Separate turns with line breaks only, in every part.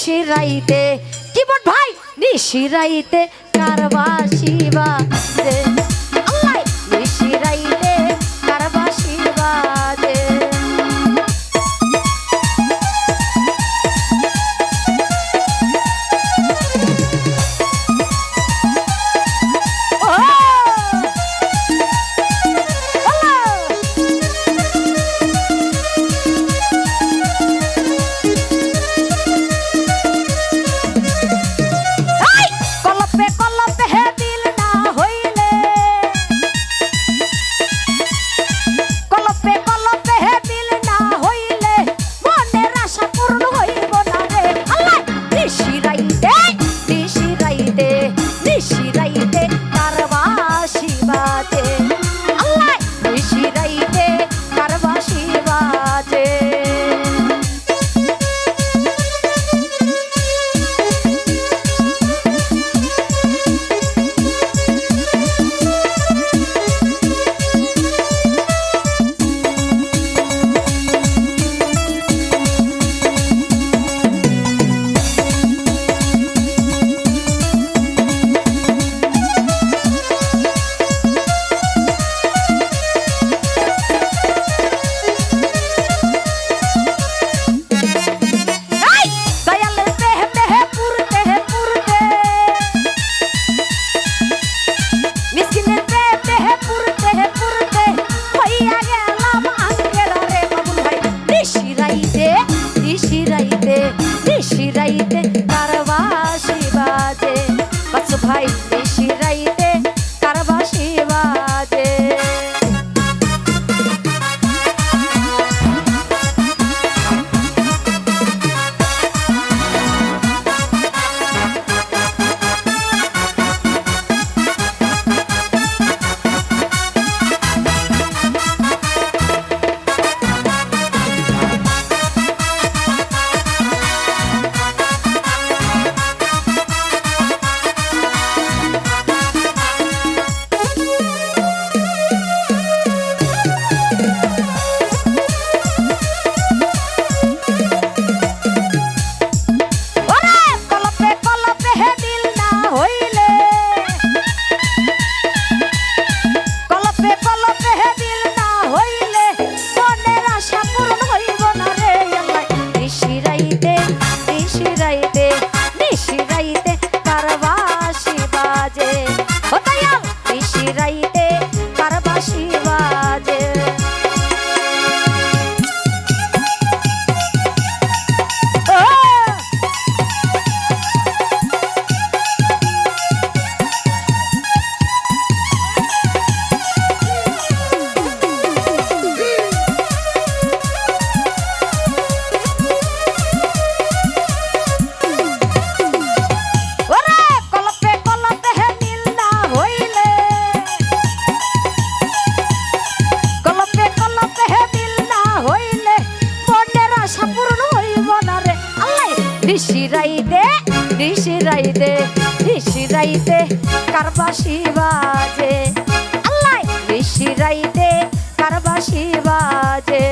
নিশিরাইতে কি বল ভাই? নিশিরাইতে কারবা শিবা 白いで白いで রাইতে ঋষি রাইতে ঋষি রাইতে কারবাসি বাজে আল্লাহ ঋষি রাইতে কারবাসি বাজে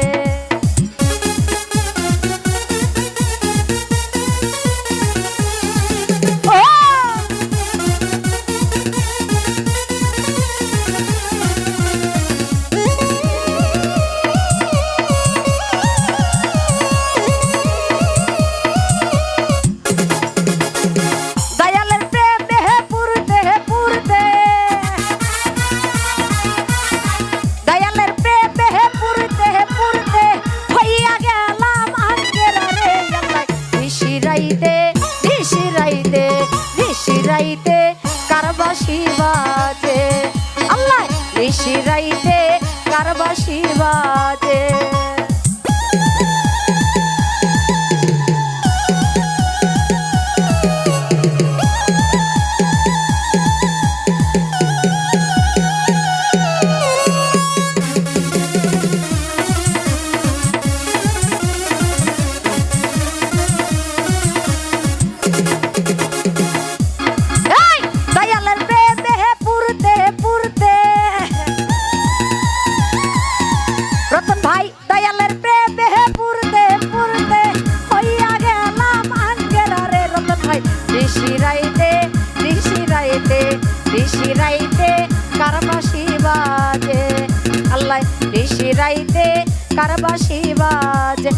রাইতে কারবাসি বাজে আল্লাহ নিশি রাইতে কারবাসি বাজে ঋষি রাইতে ঋষি রাইতে ঋষি রাইতে কারবাসি বাজে। আল্লাহ ঋষি রাইতে কারবাসি বাজে।